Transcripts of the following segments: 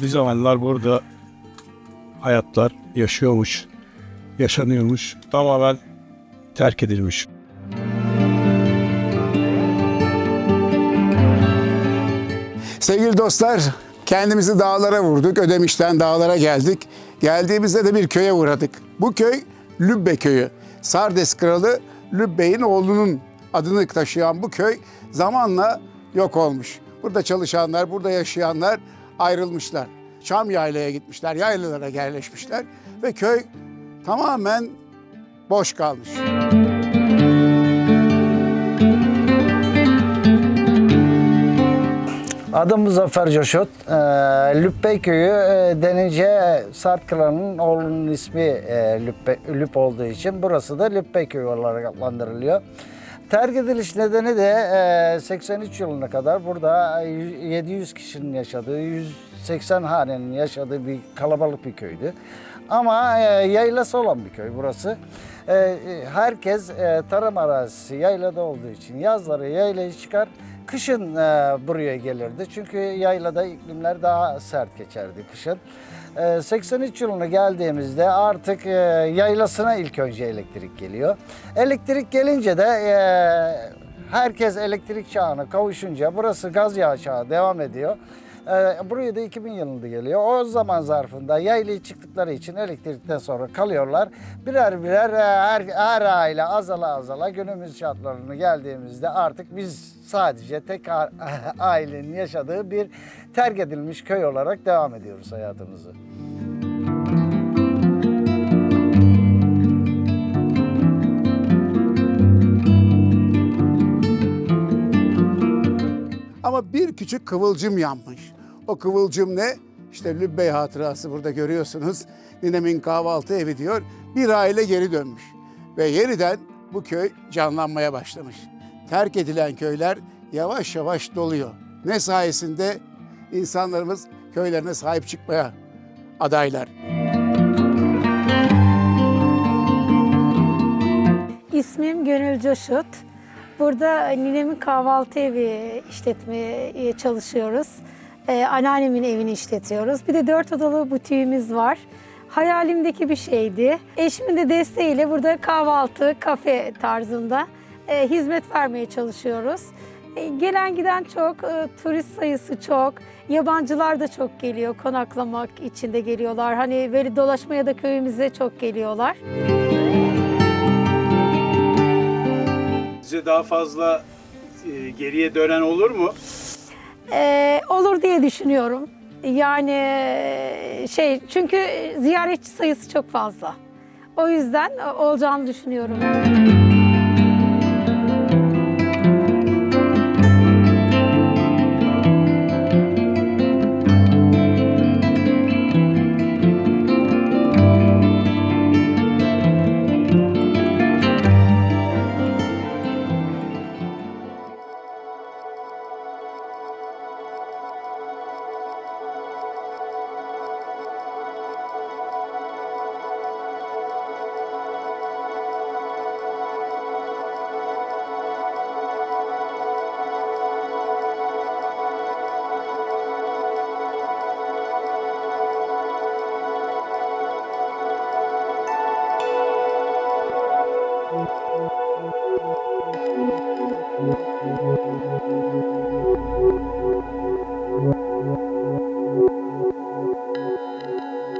bir zamanlar burada hayatlar yaşıyormuş, yaşanıyormuş. Tamamen terk edilmiş. Sevgili dostlar, kendimizi dağlara vurduk. Ödemiş'ten dağlara geldik. Geldiğimizde de bir köye uğradık. Bu köy Lübbe köyü. Sardes kralı Lübbe'nin oğlunun adını taşıyan bu köy zamanla yok olmuş. Burada çalışanlar, burada yaşayanlar ayrılmışlar. Çam yaylaya gitmişler, yaylalara yerleşmişler ve köy tamamen boş kalmış. Adım Muzaffer Coşut. Ee, Lübbey köyü e, denince Sart Klanı'nın oğlunun ismi e, Lübbe, Lüb olduğu için burası da Lübbey köyü olarak adlandırılıyor. Terk ediliş nedeni de e, 83 yılına kadar burada 700 kişinin yaşadığı, 180 hanenin yaşadığı bir kalabalık bir köydü. Ama e, yaylası olan bir köy burası. E, e, herkes e, tarım arazisi yaylada olduğu için yazları yaylaya çıkar, Kışın e, buraya gelirdi çünkü yaylada iklimler daha sert geçerdi kışın. E, 83 yılına geldiğimizde artık e, yaylasına ilk önce elektrik geliyor. Elektrik gelince de e, herkes elektrik çağına kavuşunca burası gaz yağı çağı devam ediyor. E, buraya da 2000 yılında geliyor. O zaman zarfında yaylaya çıktıkları için elektrikten sonra kalıyorlar. Birer birer e, her, her aile azala azala günümüz şartlarına geldiğimizde artık biz sadece tek ailenin yaşadığı bir terk edilmiş köy olarak devam ediyoruz hayatımızı. Ama bir küçük kıvılcım yanmış. O kıvılcım ne? İşte Lübbey hatırası burada görüyorsunuz. Ninemin kahvaltı evi diyor. Bir aile geri dönmüş. Ve yeniden bu köy canlanmaya başlamış. Terk edilen köyler yavaş yavaş doluyor. Ne sayesinde? insanlarımız köylerine sahip çıkmaya adaylar. İsmim Gönül Coşut. Burada ninemin kahvaltı evi işletmeye çalışıyoruz. Ee, anneannemin evini işletiyoruz. Bir de dört odalı butiğimiz var. Hayalimdeki bir şeydi. Eşimin de desteğiyle burada kahvaltı, kafe tarzında e, hizmet vermeye çalışıyoruz. E, gelen giden çok, e, turist sayısı çok. Yabancılar da çok geliyor, konaklamak için de geliyorlar. Hani böyle dolaşmaya da köyümüze çok geliyorlar. Size daha fazla geriye dönen olur mu? Ee, olur diye düşünüyorum. Yani şey çünkü ziyaretçi sayısı çok fazla. O yüzden e, olacağını düşünüyorum.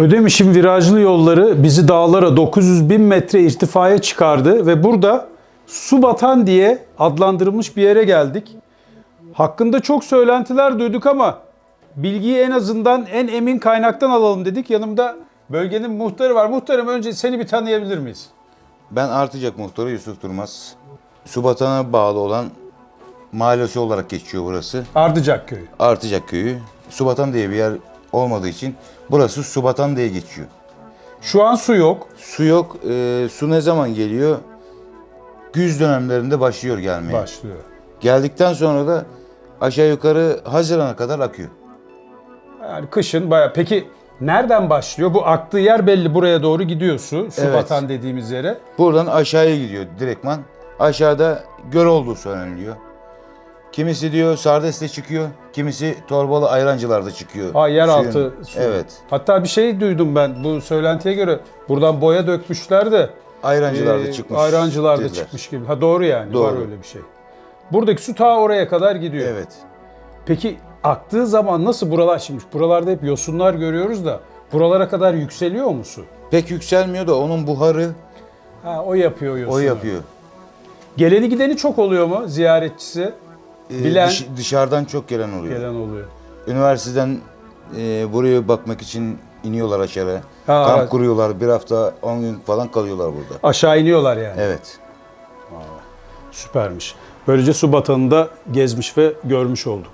Ödemiş'in virajlı yolları bizi dağlara 900 bin metre irtifaya çıkardı ve burada Subatan diye adlandırılmış bir yere geldik. Hakkında çok söylentiler duyduk ama bilgiyi en azından en emin kaynaktan alalım dedik. Yanımda bölgenin muhtarı var. Muhtarım önce seni bir tanıyabilir miyiz? Ben Artıcak muhtarı Yusuf Durmaz. Subatan'a bağlı olan mahallesi olarak geçiyor burası. Ardıcak köyü. Artıcak köyü. Subatan diye bir yer olmadığı için burası Subatan diye geçiyor. Şu an su yok. Su yok. e, su ne zaman geliyor? Güz dönemlerinde başlıyor gelmeye. Başlıyor. Geldikten sonra da aşağı yukarı Haziran'a kadar akıyor. Yani kışın baya Peki nereden başlıyor? Bu aktığı yer belli buraya doğru gidiyor su. Su Evet. batan dediğimiz yere. Buradan aşağıya gidiyor direktman. Aşağıda göl olduğu söyleniliyor. Kimisi diyor Sardes'te çıkıyor, kimisi Torbalı Ayrancılar'da çıkıyor. Ha yeraltı Suyun- su. Evet. Hatta bir şey duydum ben bu söylentiye göre. Buradan boya dökmüşler de. Ayrancılar'da e, çıkmış. Ayrancılar'da dediler. çıkmış gibi. Ha doğru yani. Doğru. Var öyle bir şey. Buradaki su ta oraya kadar gidiyor. Evet. Peki aktığı zaman nasıl buralar şimdi buralarda hep yosunlar görüyoruz da buralara kadar yükseliyor mu su? Pek yükselmiyor da onun buharı Ha o yapıyor yosunu. o yapıyor. Geleni gideni çok oluyor mu ziyaretçisi? Ee, Bilen- dış- dışarıdan çok gelen oluyor. Gelen oluyor. Üniversiteden e, buraya bakmak için iniyorlar aşağı. Ha, Kamp evet. kuruyorlar. Bir hafta 10 gün falan kalıyorlar burada. Aşağı iniyorlar yani. Evet. Süpermiş. Böylece su batanını da gezmiş ve görmüş olduk.